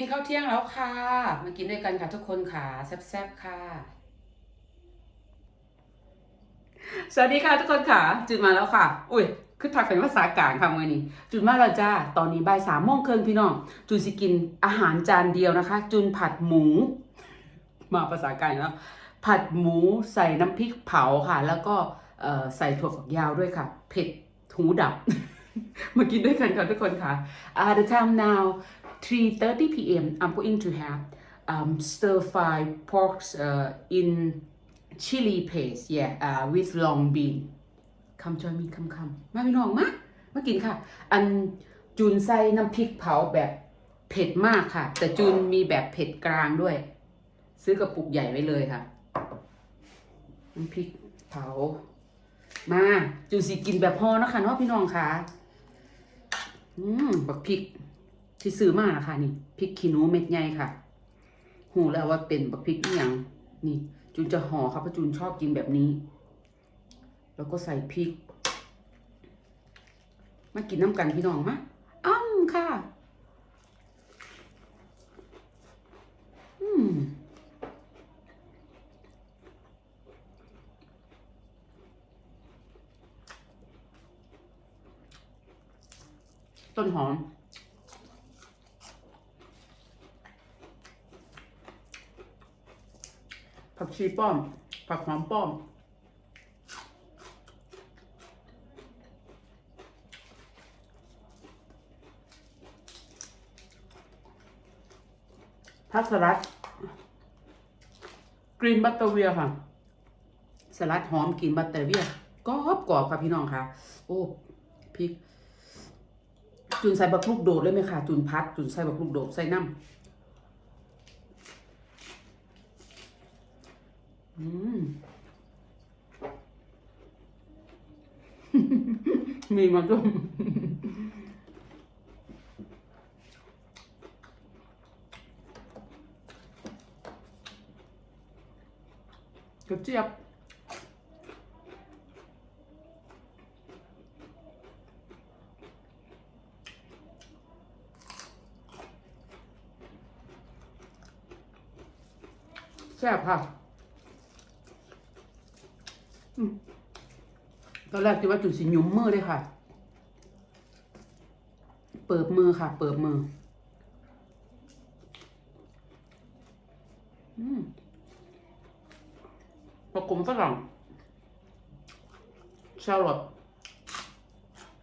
กินข้าวเที่ยงแล้วค่ะ มากินด้วยกันค่ะทุกคนค่ะแซ่บๆค่ะ สวัสดีค่ะทุกคนค่ะ จุดมาแล้วค่ะ อุ้ยคือทักเป็นภาษากลางค่ะมื่อนี้ จุดมาแล้วจ้า ตอนนี้บ่ายสามโมงครึ่งพี่น้อง จุนสิกินอาหารจานเดียวนะคะ จุนผัดหมู มาภาษากลางแล้ว ผัดหมูใส่น้ำพริกเผาค่ะ แล้วก็ใส่ถั่วฝักยาวด้วยค่ะ เผ็ดหูดับ มากินด้วยกันค่ะทุกคนค่ะ uh, the time now 3:30 p.m. I'm going to have um, stir fry pork uh, in chili paste yeah uh, with long bean come join me come come มาพี่น้องมามากินค่ะ อันจูนใส่น้ำพริกเผาแบบเผ็ดมากค่ะ แต่จูนมีแบบเผ็ดกลางด้วย ซื้อกระปุกใหญ่ไว้เลยค่ะ น้ำพริกเผา มาจูนสิกินแบบพอนะคะเนาะพี่น้องค่ะ อืมบักพริก ที่ซื้อมานะคะนี่พริกขี้หนูเม็ดใหญ่ค่ะหูแล้วว่าเป็นบักพริกอหย่างนี่จูนจะห่อค่ะเพราะจูนชอบกินแบบนี้ แล้วก็ใส่พริก มากินน้ำกันพี่น้องมะอ้ำค่ะ อืมต้นหอม ผักชีป้อม ผักหอมป้อม ผักสลัด กรีนบัตเตอร์เวียค่ะ สลัดหอมกรีนบัตเตอร์เวียกรอบกรอบค่ะพี่น้องค่ะ โอ้พริกจุนใส่บักลูกโดดเลยไหมค่ะ จุนพัด จุนใส่บักลูกโดดใส่น้ำ อืม มีมาด้วยกระเจี๊ยบแซ่บค่ะอืม ตอนแรกคิดว่าจุดสิหยุมมือเลยค่ะ เปิดมือค่ะ เปิดมือ อืมประกมฝรั่งแชลลอต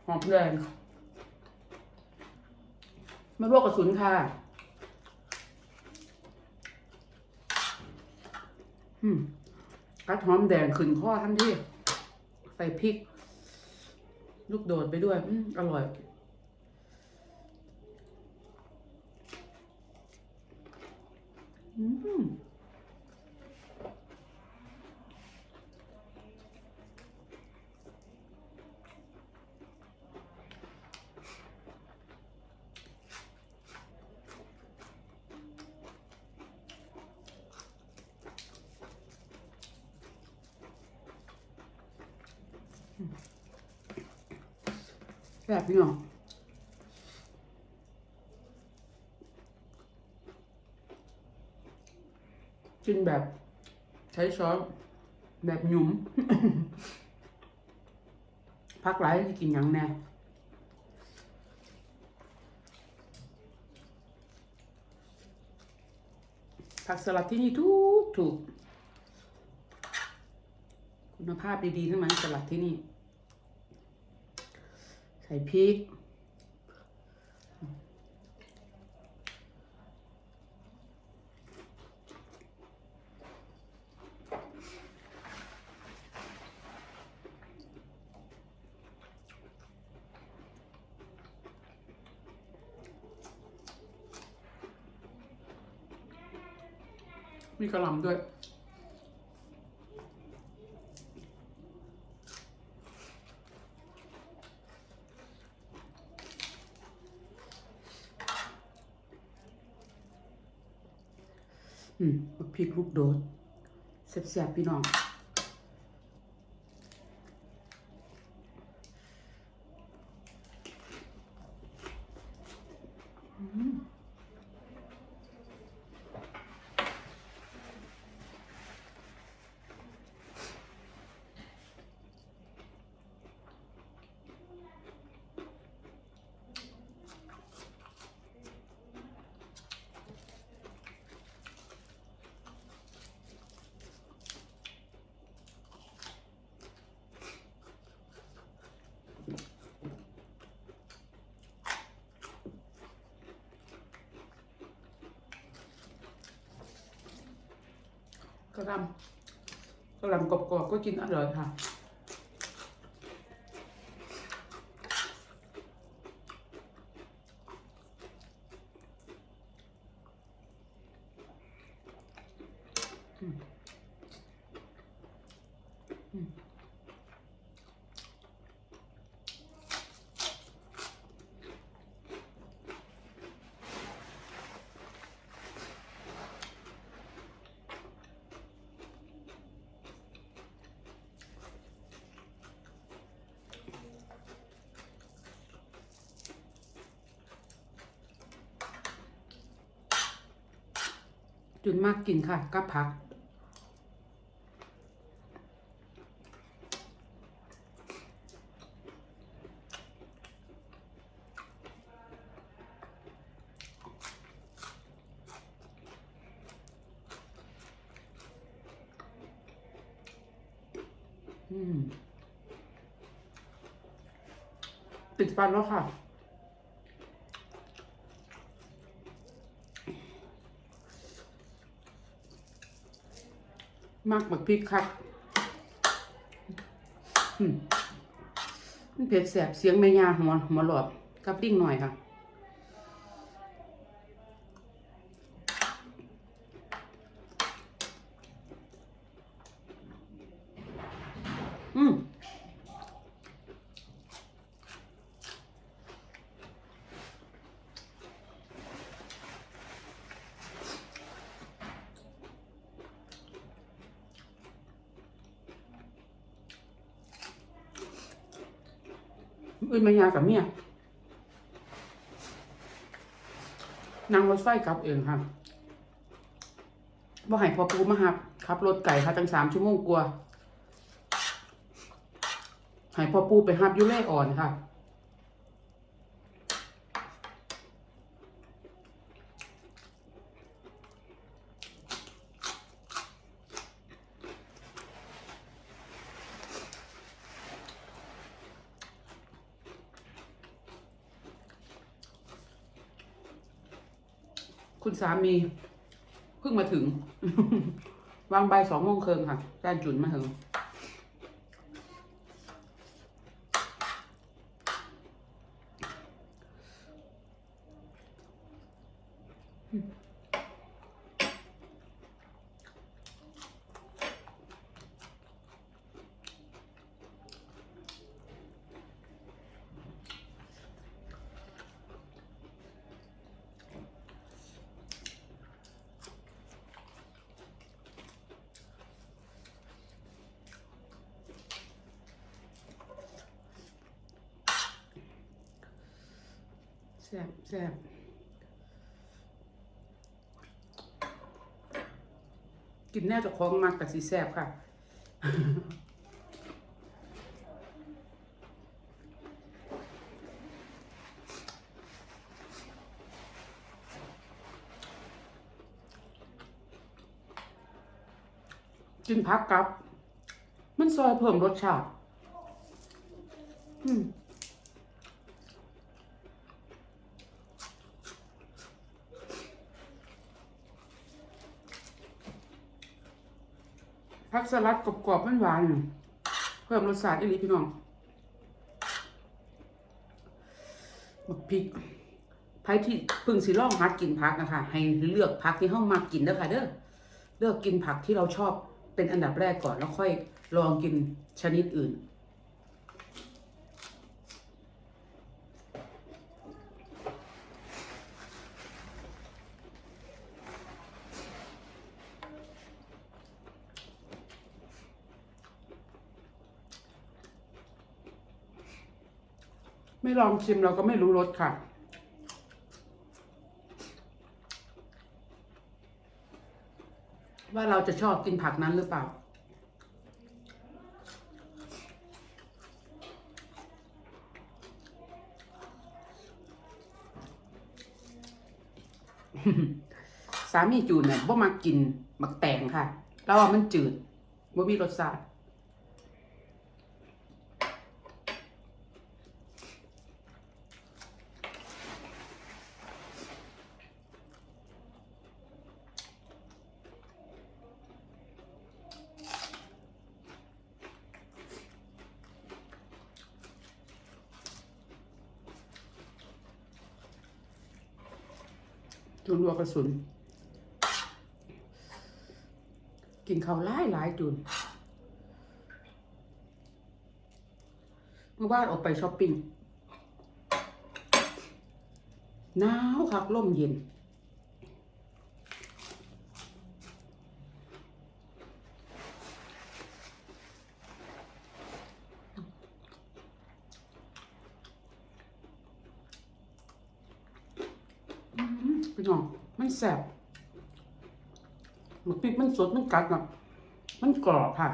หอมแดงไม่ลวกกระสุนค่ะ อืมกัดหอมแดงขึ้นข้อทันที ใส่พริก ลูกโดดไปด้วยอืมอร่อย อืม แบบนี้เหรอกินแบบใช้ช้อนแบบหยุมพักไรจะกินหยังแน่ผักสลัดที่นี่ถูกถูก คุณภาพดีๆทั้งนั้นสลัดที่นี่ ใส่พริก มีกระหล่ำด้วย อืมพริกลูกโดดเสียบๆพี่น้อง อืม กระหลำกระหลำกรอบๆก็กินอร่อยค่ะ จุนมากกินค่ะกับผักอืมติดฟันแล้วค่ะ มากบักพริกครับอืมมันเผ็ดแสบเสียงแม่ยาหัวหัวหลอดกับดิ้งหน่อยค่ะ อืม อื่น มายากับเมียนั่งรถไฟกลับเองค่ะบ่ให้พอปูมาหับขับรถไก่ค่ะตั้งสามชั่วโมงกว่าให้พอปูไปหับยุเล่อ่อนค่ะ สามีเพิ่งมาถึง วางใบสองโมงเคิงค่ะการจุนมาถึง แซ่บแซ่บกินแน่จะคล้องมากแต่สีแซ่บค่ะกินพักกับ มันซอยเพิ่มรสชาติ อืม ผักสลัดกรอบๆมันหวานๆเพิ่มรสชาติอีหลีพี่น้องบักพริกไผที่พึ่งสิลองหัดกินผักนะคะ ให้เลือกผักที่เฮามากินเด้อค่ะเด้อเลือกกินผักที่เราชอบเป็นอันดับแรกก่อนแล้วค่อยลองกินชนิดอื่น ไม่ลองชิมเราก็ไม่รู้รสค่ะ ว่าเราจะชอบกินผักนั้นหรือเปล่า สามีจูนเนี่ยบ่มากินมักแตงค่ะแล้วว่ามันจืดบ่มีรสชาติ รัวกระสุน กินเขาวหลายหลายจุนเมื่อวานออกไปช้อปปิ้งหนาวคักลมเย็น พี่น้องมัน แสบมันพริกมันสดมันกัดแบบมันกรอบค่ะ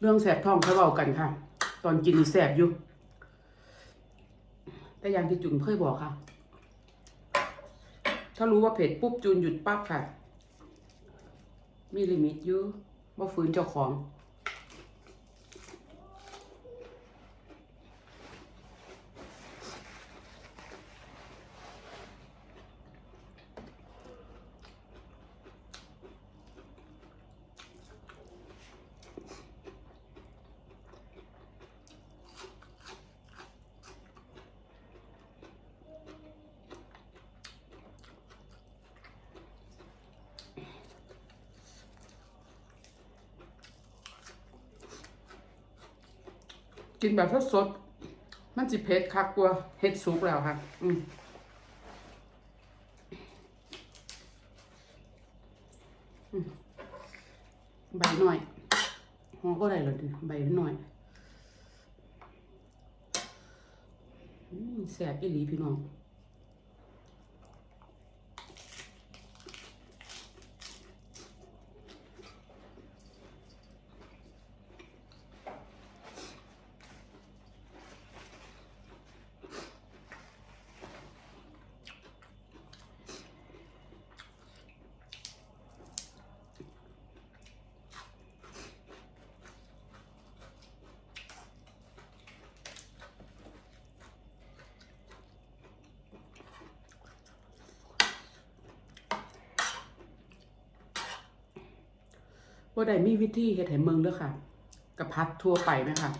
เรื่องแสบท้องเขาเบากันค่ะ ตอนกินแสบอยู่ แต่อย่างที่จุนเคยบอกค่ะ ถ้ารู้ว่าเผ็ดปุ๊บจุนหยุดปั๊บค่ะ มีลิมิตอยู่ว่าฟื้นเจ้าของ กินแบบสดๆมันจิเผ็ดคักกว่าเห็ดสุกแล้วค่ะ อืมใบหน่อยหอก็ได้เลยใบหน่อยอืมแสบอีหลีพี่น้อง ว่าใดมีวิธีเฮ็ดให้เมืองเด้อค่ะกระพัดทั่วไปไหมคะ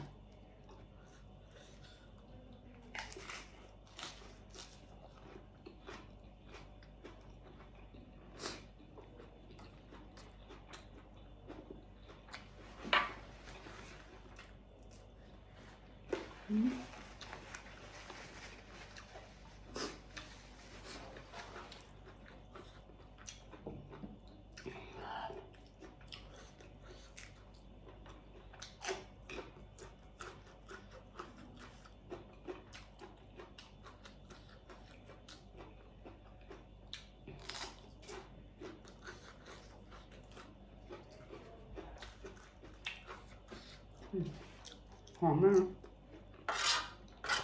หอมมาก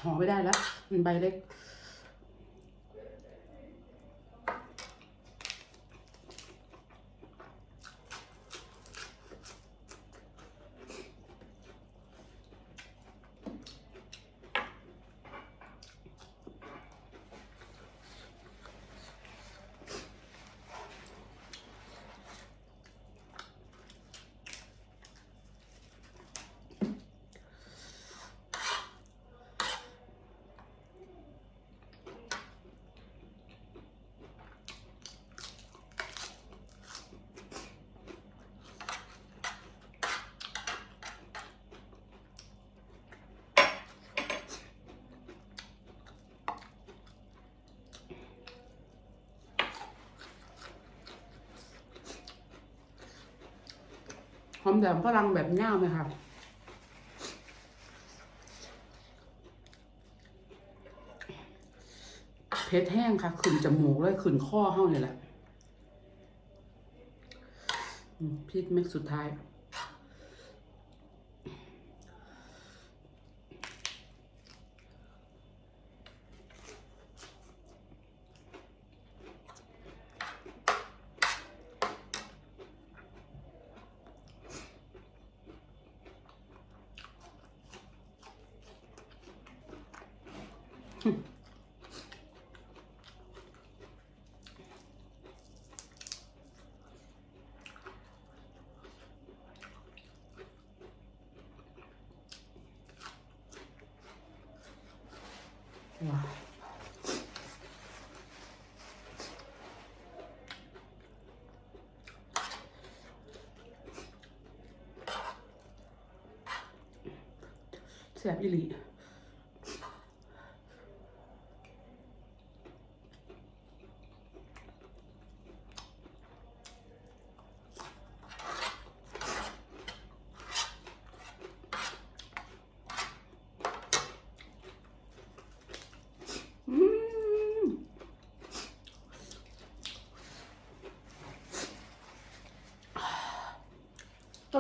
หอมไม่ได้แล้ว มันใบเล็ก หอมแดงฝรั่งแบบง่ามเลยค่ะเพชรแห้งค่ะขึ้นจมูกเลยขึ้นข้อเฮาเนี่ยแหละพริกเม็ดสุดท้าย It's that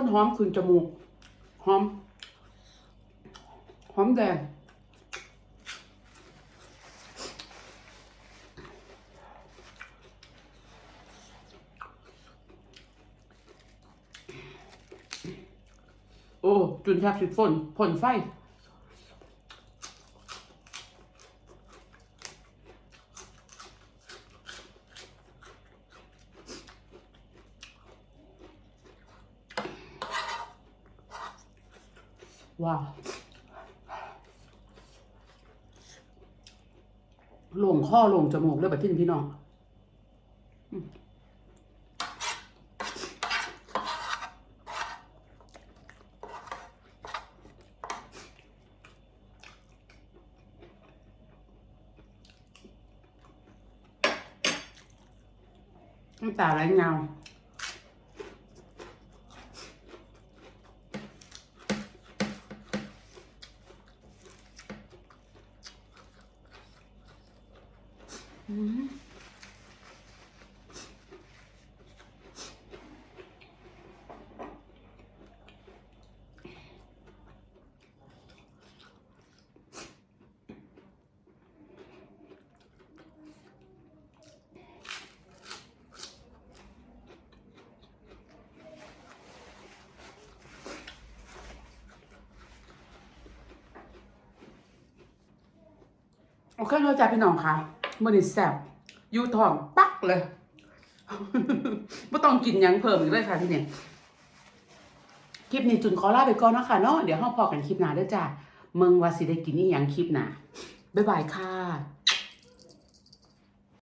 นหอมขึ้นจมูก หอม หอมแดง โอ้ จุนแทบสิบฝนฝนไฟ ว้าวโล่งข้อโล่งจมูกเลยแบบที่พี่น้องน้ำตาไหลเงา โอเคเลยจ้าพี่น้องค่ะมื่อนี้แซ่บยูทองปักเลยไม่ต้องกินยังเพิ่มอีกเลยค่ะพี่เนี่ยคลิปนี้จุนขอลาไปก่อนเนาะคะเนาะเดี๋ยวห้องพอกันคลิปหน้าด้วยจ้าเมืองว่าสิได้กินนี่ยังคลิปหน้าบ๊ายบายค่ะ